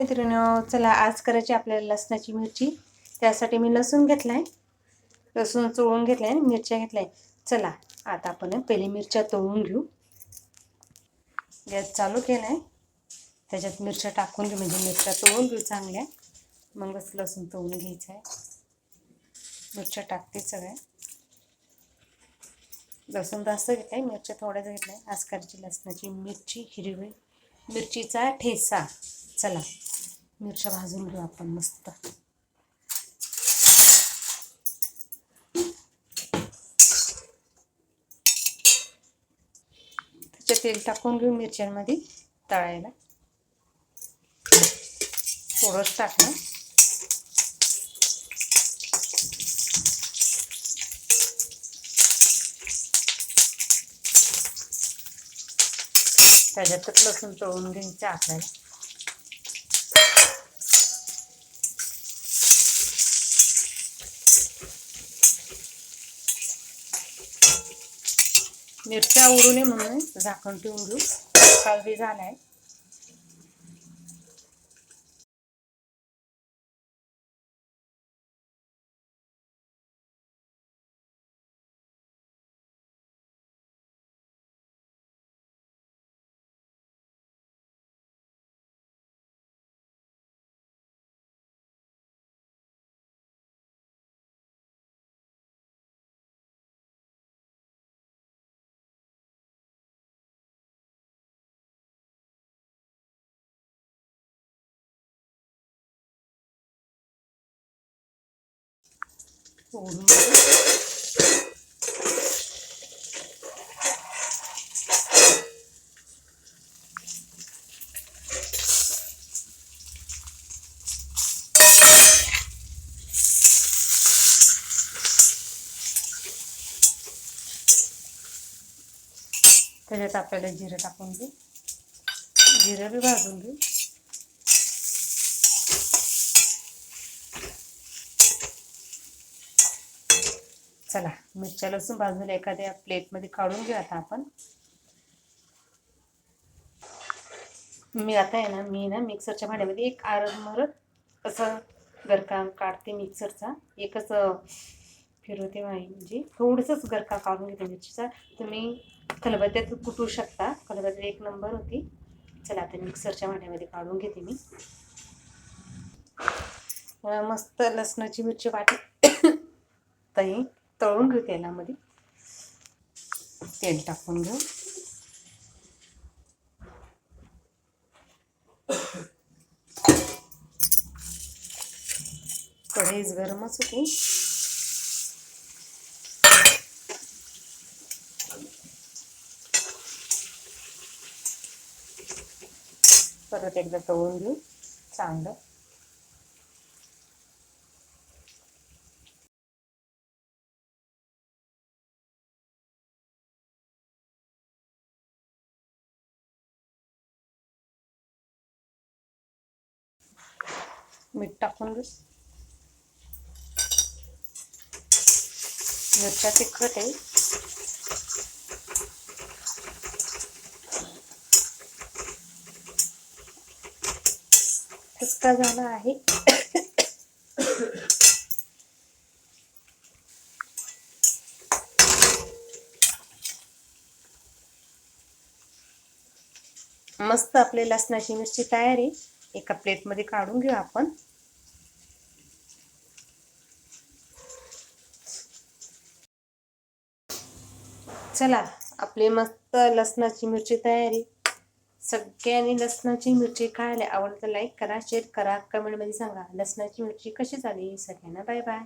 मित्रांनो चला आज करायची आपल्याला लसणाची मिरची. त्यासाठी मी लसूण घेतला आहे लसूण चोळून घेतला आहे मिरच्या घेतल्या आहे चला आता आपण पहिले मिरच्या तळून घेऊ. गॅस चालू केला आहे त्याच्यात मिरच्या टाकून घेऊ म्हणजे मिरच्या तळून घेऊ चांगल्या. मगच लसूण तळून घ्यायचं आहे मिरच्या टाकते सगळ्या. लसूण जास्त घेतलं आहे मिरच्या थोड्याच घेतल्या. आहे आज करायची लसणाची मिरची हिरवी मिरचीचा ठेसा चला मिरच्या भाजून घेऊ आपण मस्त. त्याचे तेल टाकून घेऊ मिरच्यांमध्ये तळायला. थोडंच टाकणं त्याच्यातच लसूण तळून घ्यायचं आपल्याला मिरच्या उडू नये म्हणून झाकण ठेवून घेऊ. कालबी झाला आहे घेऊ. त्याच्यात आपल्याला जिरं टाकून घेऊ जिरं बी भाजून घेऊ चला मिरच्या लसूण भाजून एखाद्या प्लेटमध्ये काढून घेऊ आता आपण. मी आता आहे ना मी ना मिक्सरच्या भांड्यामध्ये एक आरमरत असं गरका काढते मिक्सरचा. एकच फिरवते म्हणजे थोडंसंच गरका काढून घेते मिरचीचा. तुम्ही खलबत्त्यात कुटू शकता. खलबत्त्यात एक नंबर होती. चला आता मिक्सरच्या भांड्यामध्ये काढून घेते मी. मस्त लसणाची मिरची वाटी. तही तळून घेऊ तेलामध्ये. तेल टाकून घेऊ. कढईच गरमच होती परत एकदा तळून घेऊ. चांगलं. मीठ टाकून घेऊ मिरच्या तिखट आहे. ठसका झाला आहे. मस्त आपली लसणाची मिरची तयारी एका प्लेटमध्ये काढून घेऊ आपण. चला आपली मस्त लसणाची मिरची तयारी. सगळ्यांनी लसणाची मिरची खायला आवडतं लाईक करा शेअर करा कमेंटमध्ये सांगा लसणाची मिरची कशी झाली? सगळ्यांना बाय बाय